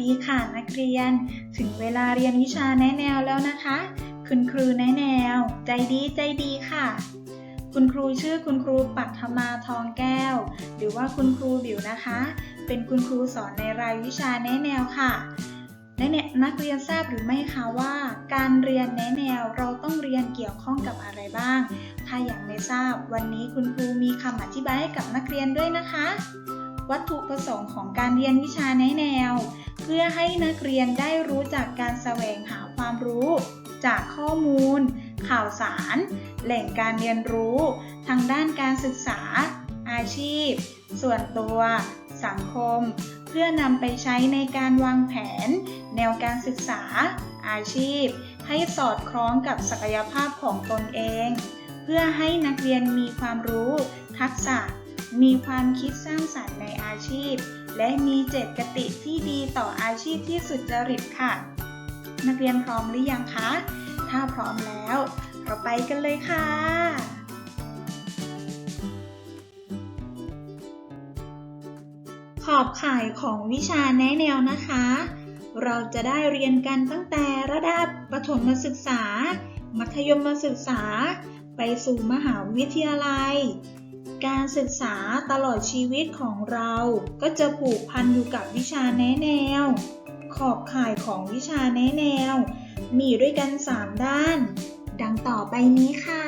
ดีค่ะนักเรียน ถึงเวลาเรียนวิชาแนะแนวแล้วนะคะ คุณครูแนะแนว ใจดีใจดีค่ะ คุณครูชื่อคุณครูปัทมาทองแก้ว หรือว่าคุณครูบิวนะคะ เป็นคุณครูสอนในรายวิชาแนะแนวค่ะแนแนวนักเรียนทราบหรือไม่คะว่า การเรียนแนะแนวเราต้องเรียนเกี่ยวข้องกับอะไรบ้าง ถ้าอย่างไม่ทราบ วันนี้คุณครูมีคำอธิบายให้กับนักเรียนด้วยนะคะ วัตถุประสงค์ของการเรียนวิชาแนะแนว เพื่อให้นักเรียนได้รู้จักการแสวงหาความรู้ จากข้อมูล ข่าวสาร แหล่งการเรียนรู้ ทางด้านการศึกษา อาชีพ ส่วนตัว สังคม เพื่อนำไปใช้ในการวางแผน แนวการศึกษา อาชีพ ให้สอดคล้องกับศักยภาพของตนเอง เพื่อให้นักเรียนมีความรู้ ทักษะ มีความคิดสร้างสรรค์ในอาชีพ และมีเจตคติที่ดีต่ออาชีพที่สุจริตค่ะ นักเรียนพร้อมหรือยังคะ ถ้าพร้อมแล้ว เราไปกันเลยค่ะขอบข่ายของวิชาแนะแนวนะคะ เราจะได้เรียนกันตั้งแต่ระดับประถมศึกษา มัธยมศึกษา ไปสู่มหาวิทยาลัย การศึกษาตลอดชีวิตของเรา ก็จะผูกพันอยู่กับวิชาแนะแนว ขอบข่ายของวิชาแนะแนว มีด้วยกัน 3 ด้าน ดังต่อไปนี้ค่ะ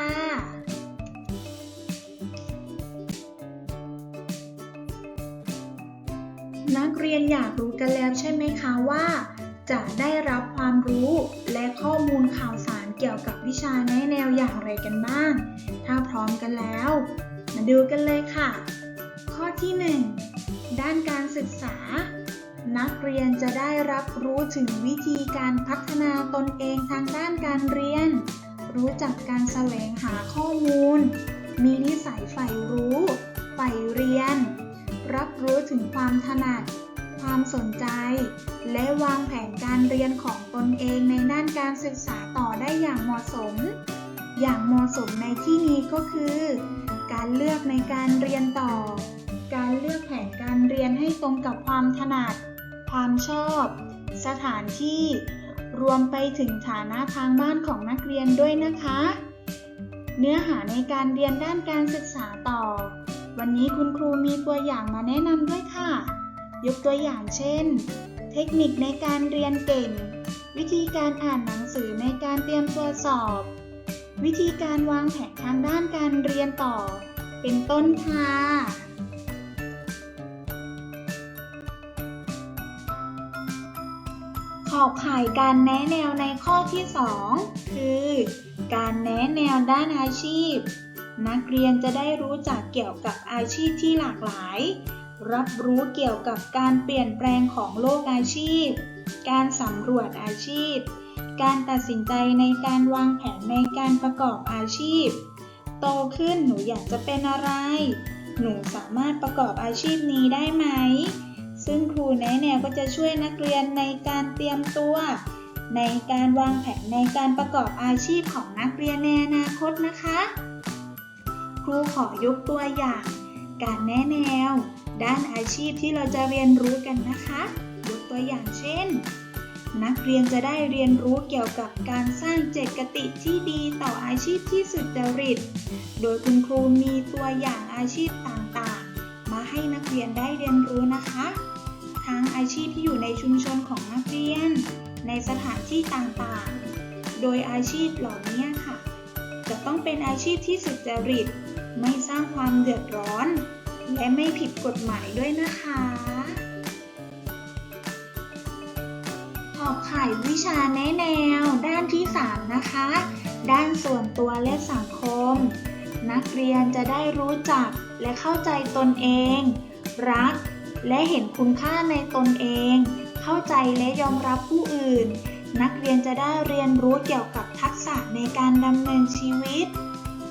นักเรียนอยากรู้กันแล้วใช่ไหมคะว่า จะได้รับความรู้และข้อมูลข่าวสารเกี่ยวกับวิชาแนะแนวอย่างไรกันบ้าง ถ้าพร้อมกันแล้ว มาดูกันเลยค่ะ ข้อที่ 1 ด้านการศึกษา นักเรียนจะได้รับรู้ถึงวิธีการพัฒนาตนเองทางด้านการเรียน รู้จักการแสวงหาข้อมูล มีนิสัยใฝ่รู้ใฝ่เรียน รับรู้ถึงความถนัด ความสนใจ และวางแผนการเรียนของตนเองในด้านการศึกษาต่อได้อย่างเหมาะสม อย่างเหมาะสมในที่นี้ก็คือ การเลือกในการเรียนต่อ การเลือกแผนการเรียนให้ตรงกับความถนัด ความชอบ สถานที่ รวมไปถึงฐานะทางบ้านของนักเรียนด้วยนะคะ เนื้อหาในการเรียนด้านการศึกษาต่อ วันนี้คุณครูมีตัวอย่างมาแนะนำด้วยค่ะ ยกตัวอย่างเช่น เทคนิคในการเรียนเก่ง วิธีการอ่านหนังสือในการเตรียมตัวสอบ วิธีการวางแผนทางด้านการเรียนต่อ เป็นต้นค่ะขอบข่ายการแนะแนวในข้อที่ 2 คือ การแนะแนวด้านอาชีพ นักเรียนจะได้รู้จักเกี่ยวกับอาชีพที่หลากหลาย รับรู้เกี่ยวกับการเปลี่ยนแปลงของโลกอาชีพ การสำรวจอาชีพ การตัดสินใจในการวางแผนในการประกอบอาชีพ โตขึ้นหนูอยากจะเป็นอะไร หนูสามารถประกอบอาชีพนี้ได้ไหม ซึ่งครูแนะแนวก็จะช่วยนักเรียนในการเตรียมตัว ในการวางแผนในการประกอบอาชีพของนักเรียนในอนาคตนะคะ ครูขอยกตัวอย่าง การแนะแนว ด้านอาชีพที่เราจะเรียนรู้กันนะคะ ยกตัวอย่างเช่น นักเรียนจะได้เรียนรู้เกี่ยวกับการสร้างเจตคติที่ดีต่ออาชีพที่สุจริต โดยคุณครูมีตัวอย่างอาชีพต่างๆ มาให้นักเรียนได้เรียนรู้นะคะ ทั้งอาชีพที่อยู่ในชุมชนของนักเรียน ในสถานที่ต่างๆ โดยอาชีพเหล่านี้ค่ะ จะต้องเป็นอาชีพที่สุจริต ไม่สร้างความเดือดร้อน และไม่ผิดกฎหมายด้วยนะคะ อบข่ายวิชาแนแนว ด้านที่ 3 นะคะ ด้านส่วนตัวและสังคม นักเรียนจะได้รู้จักและเข้าใจตนเอง รัก และเห็นคุณค่าในตนเอง เข้าใจและยอมรับผู้อื่น นักเรียนจะได้เรียนรู้เกี่ยวกับทักษะในการดำเนินชีวิต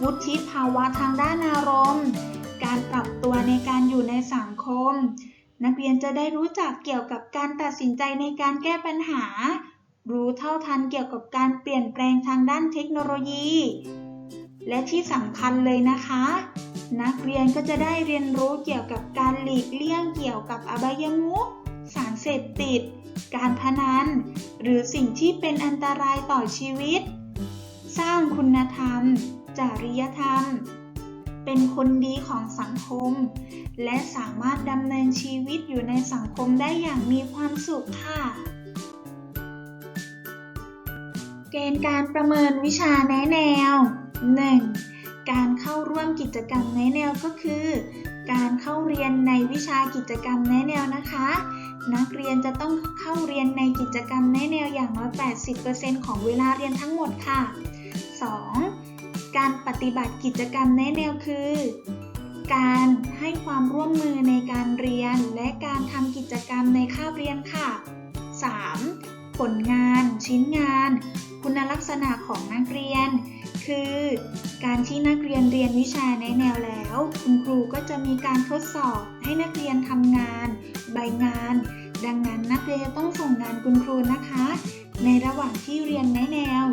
วุฒิภาวะทางด้านอารมณ์ การปรับตัวในการอยู่ในสังคม นักเรียนจะได้รู้จักเกี่ยวกับการตัดสินใจในการแก้ปัญหา รู้เท่าทันเกี่ยวกับการเปลี่ยนแปลงทางด้านเทคโนโลยี และที่สำคัญเลยนะคะ นักเรียนก็จะได้เรียนรู้เกี่ยวกับการหลีกเลี่ยงเกี่ยวกับอบายมุขสารเสพติด การพนัน หรือสิ่งที่เป็นอันตรายต่อชีวิต สร้างคุณธรรม จริยธรรม เป็นคนดีของสังคม และสามารถดำเนินชีวิตอยู่ในสังคมได้อย่างมีความสุขค่ะ เกณฑ์การประเมินวิชาแนะแนว 1. การเข้าร่วมกิจกรรมแนะแนวก็คือ การเข้าเรียนในวิชากิจกรรมแนะแนวนะคะ นักเรียนจะต้องเข้าเรียนในกิจกรรมแนะแนวอย่างน้อย 80%ของเวลาเรียนทั้งหมดค่ะ ฏิบัติกิจกรรมแนะแนวคือ การให้ความร่วมมือในการเรียนและการทำกิจกรรมในคาบเรียนค่ะ 3. ผลงาน ชิ้นงาน คุณลักษณะของนักเรียน คือ การที่นักเรียนเรียนวิชาแนะแนวแล้ว คุณครูก็จะมีการทดสอบให้นักเรียนทำงาน ใบงาน ดังนั้นนักเรียนจะต้องส่งงานคุณครูนะคะ ในระหว่างที่เรียนแนะแนว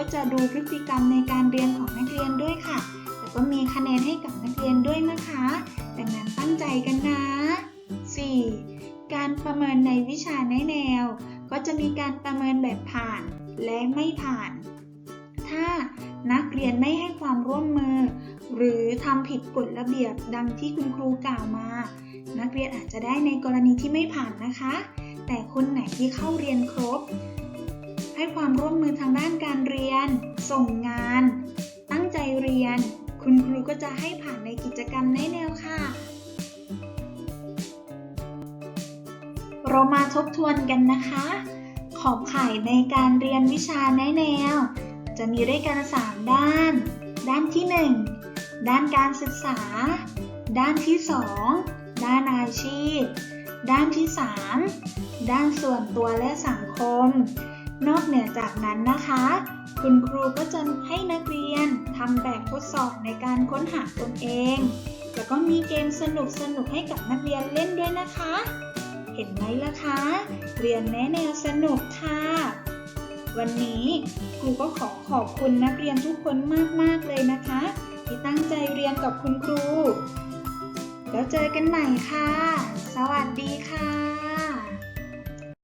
ก็จะดูพฤติกรรมในการเรียนของนักเรียนด้วยค่ะ แล้วก็มีคะแนนให้กับนักเรียนด้วยนะคะดังนั้นตั้งใจกันนะ 4. การประเมินในวิชาแนแนว ก็จะมีการประเมินแบบผ่านและไม่ผ่าน ถ้านักเรียนไม่ให้ความร่วมมือ หรือทำผิดกฎระเบียบดังที่คุณครูกล่าวมา นักเรียนอาจจะได้ในกรณีที่ไม่ผ่านนะคะ แต่คนไหนที่เข้าเรียนครบ ให้ความร่วมมือทางด้านการเรียน ส่งงาน ตั้งใจเรียน คุณครูก็จะให้ผ่านในกิจกรรมแนแนวค่ะ เรามาทบทวนกันนะคะ ขอบข่ายในการเรียนวิชาแนแนว จะมีด้วยกัน 3 ด้าน ด้านที่ 1 ด้านการศึกษา ด้านที่ 2 ด้านอาชีพ ด้านที่ 3 ด้านส่วนตัวและสังคม นอกเหนือจากนั้นนะคะ คุณครูก็จะให้นักเรียนทำแบบทดสอบในการค้นหาตนเอง แล้วก็มีเกมสนุกๆให้กับนักเรียนเล่นด้วยนะคะ เห็นไหมล่ะคะ เรียนแนะแนวสนุกค่ะ วันนี้ครูก็ขอขอบคุณนักเรียนทุกคนมาก ๆ เลยนะคะ ที่ตั้งใจเรียนกับคุณครู แล้วเจอกันใหม่ค่ะ สวัสดีค่ะ